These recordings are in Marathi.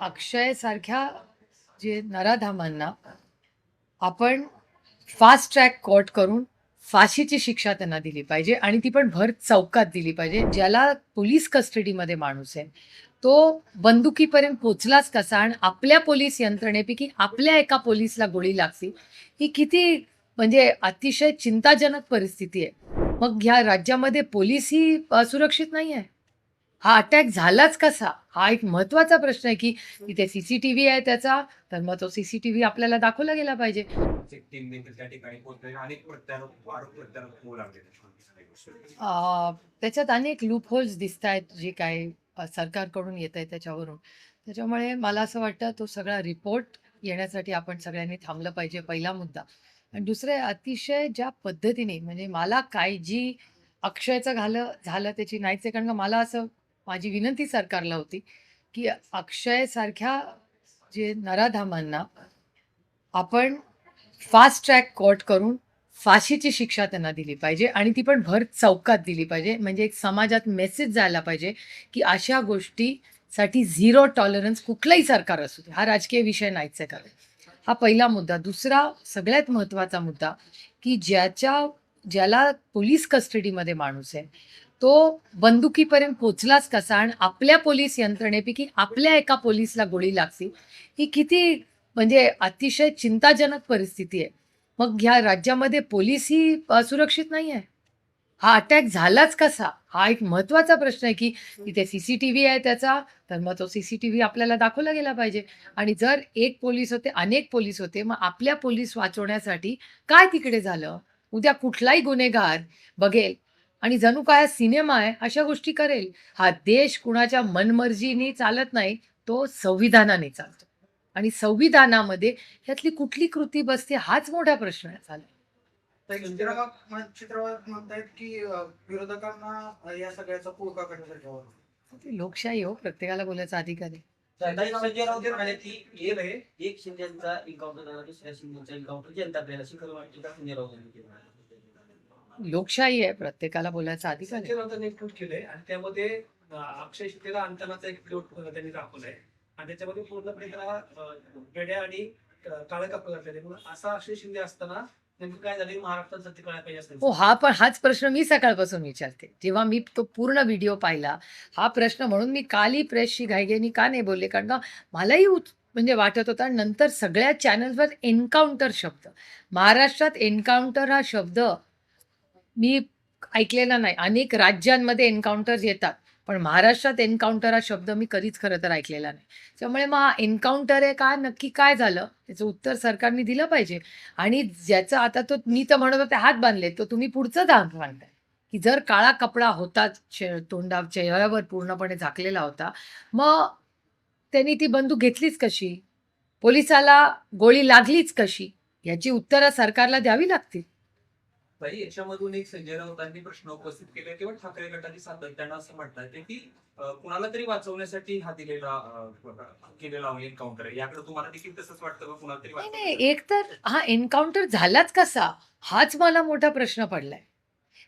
अक्षयसारख्या जे नराधामांना आपण फास्ट ट्रॅक कोर्ट करून फाशीची शिक्षा त्यांना दिली पाहिजे आणि ती पण भर चौकात दिली पाहिजे ज्याला पोलीस कस्टडीमध्ये माणूस आहे. तो बंदुकीपर्यंत पोचलाच कसा आणि आपल्या पोलीस यंत्रणेपैकी आपल्या एका पोलीसला गोळी लागती ही किती म्हणजे अतिशय चिंताजनक परिस्थिती आहे. मग ह्या राज्यामध्ये पोलीस ही सुरक्षित नाही आहे हा अटॅक झालाच कसा? हा एक महत्त्वाचा प्रश्न आहे की इथे सीसीटीव्ही आहे त्याचा तर मग तो सीसीटीव्ही आपल्याला दाखवला गेला पाहिजे. त्याच्यात अनेक लूप होल्स दिसत आहेत जे काय सरकारकडून येत आहे त्याच्यावरून. त्याच्यामुळे मला असं वाटतं तो सगळा रिपोर्ट येण्यासाठी आपण सगळ्यांनी थांबलं पाहिजे पहिला मुद्दा. आणि दुसरे अतिशय ज्या पद्धतीने म्हणजे मला काय जी अक्षयचं झालं झालं त्याची नाहीच आहे कारण का मला असं माझी विनंती सरकारला होती की अक्षय सारख्या जे नराधामांना आपण फास्ट ट्रॅक कोर्ट करून फाशीची शिक्षा त्यांना दिली पाहिजे आणि ती पण भर चौकात दिली पाहिजे. म्हणजे एक समाजात मेसेज जायला पाहिजे की अशा गोष्टीसाठी झिरो टॉलरन्स कुठलंही सरकार असू दे. हा राजकीय विषय नाहीच आहे कारण. हा पहिला मुद्दा. दुसरा सगळ्यात महत्त्वाचा मुद्दा की ज्याच्या ज्याला पोलीस कस्टडीमध्ये माणूस आहे तो बंदुकीपर्यंत पोचलाच कसा आणि आपल्या पोलीस यंत्रणेपैकी आपल्या एका पोलीसला गोळी लागती ही किती म्हणजे अतिशय चिंताजनक परिस्थिती आहे. मग ह्या राज्यामध्ये पोलीस ही सुरक्षित नाही आहे हा अटॅक झालाच कसा? हा एक महत्त्वाचा प्रश्न आहे की इथे सीसीटीव्ही आहे त्याचा तर मग तो सीसीटीव्ही आपल्याला दाखवला गेला पाहिजे. आणि जर एक पोलीस होते अनेक पोलीस होते मग आपल्या पोलीस वाचवण्यासाठी काय तिकडे झालं? उद्या कुठलाही गुन्हेगार बघेल आणि जणू काय हा सिनेमा आहे अशा गोष्टी करेल. हा देश कुणाच्या मनमर्जीने चालत नाही तो संविधानाने चालतो. आणि संविधानामध्ये ह्यातली कुठली कृती बसते हाच मोठा प्रश्न झाला चित्रपट म्हणतायत की विरोधकांना या सगळ्याचा पुळका करण्यासाठी हवा ती लोकशाही हो प्रत्येकाला बोलायचा अधिकार आहे. सरकारी संजय राऊत म्हणाले की एक एक शिंदेचा एन्काउंटर झाला दुसऱ्या शिंदेचा एन्काउंटर जनता वाटते का? संजय राऊत यांनी केलं लोकशाही आहे प्रत्येकाला बोलायचा अधिकार राऊतांनी एक ट्विट केलंय आणि त्यामध्ये अक्षय शिंदेला अंतनाचा एक ट्विट त्यांनी दाखवलाय. आणि त्याच्यामध्ये पूर्णपणे त्याला वेड्या आणि काळे कपडे घातलेले म्हणून असा अक्षय शिंदे असताना हो हा पण हाच प्रश्न मी सकाळपासून विचारते. जेव्हा मी तो पूर्ण व्हिडिओ पाहिला हा प्रश्न म्हणून मी कालही प्रेसशी घाईघाईनी का नाही बोलले? कारण का मलाही म्हणजे वाटत होता नंतर सगळ्या चॅनल्सवर एन्काउंटर शब्द. महाराष्ट्रात एन्काउंटर हा शब्द मी ऐकलेला नाही. अनेक राज्यांमध्ये एन्काउंटर्स येतात. पण महाराष्ट्रात एन्काउंटर हा शब्द मी कधीच खरं तर ऐकलेला नाही. त्यामुळे मग हा एन्काउंटर आहे का? नक्की काय झालं? त्याचं उत्तर सरकारने दिलं पाहिजे. आणि ज्याचं आता तो मी तर म्हणत होते हात बांधले. तो तुम्ही पुढचं दान सांगताय की जर काळा कपडा होता चे- तोंडा चेहऱ्यावर पूर्णपणे झाकलेला होता मग त्यांनी ती बंदूक घेतलीच कशी? पोलिसाला गोळी लागलीच कशी? याची उत्तरं सरकारला द्यावी लागतील. ताई याच्यामधून एक संजय राऊतांनी प्रश्न उपस्थित केले किंवा ठाकरे गटाने सातत्यानं असं म्हणतात की कुणाला तरी वाचवण्यासाठी हा दिलेला केलेला एन्काउंटर आहे. याकडे तुम्हाला देखील तसंच वाटतं का? कुणाला तरी? नाही एक तर हा एन्काउंटर झालाच कसा? हाच मला मोठा प्रश्न पडलाय.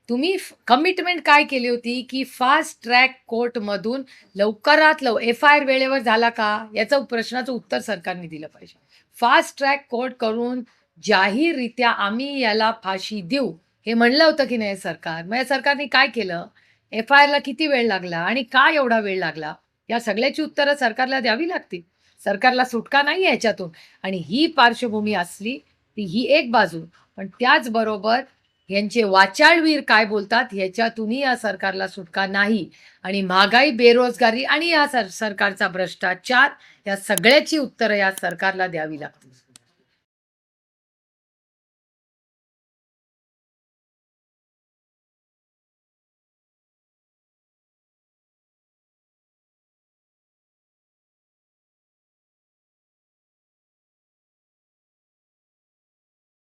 तुम्ही कमिटमेंट काय केली होती की फास्ट ट्रॅक कोर्टमधून लवकरात लव एफ आय आर वेळेवर झाला का? याचं प्रश्नाचं उत्तर सरकारने दिलं पाहिजे. फास्ट ट्रॅक कोर्ट करून जाहीररित्या आम्ही याला फाशी देऊ. हे म्हणलं होतं की नाही सरकार? मग या सरकारने काय केलं? एफ आय आरला किती वेळ लागला आणि का एवढा वेळ लागला? या सगळ्याची उत्तरं सरकारला द्यावी लागतील. सरकारला सुटका नाही आहे याच्यातून. आणि ही पार्श्वभूमी असली ती ही एक बाजू. पण त्याचबरोबर यांचे वाचाळवीर काय बोलतात? ह्याच्यातूनही या सरकारला सुटका नाही. आणि महागाई बेरोजगारी आणि या सर सरकारचा भ्रष्टाचार या सगळ्याची उत्तरं या सरकारला द्यावी लागतील.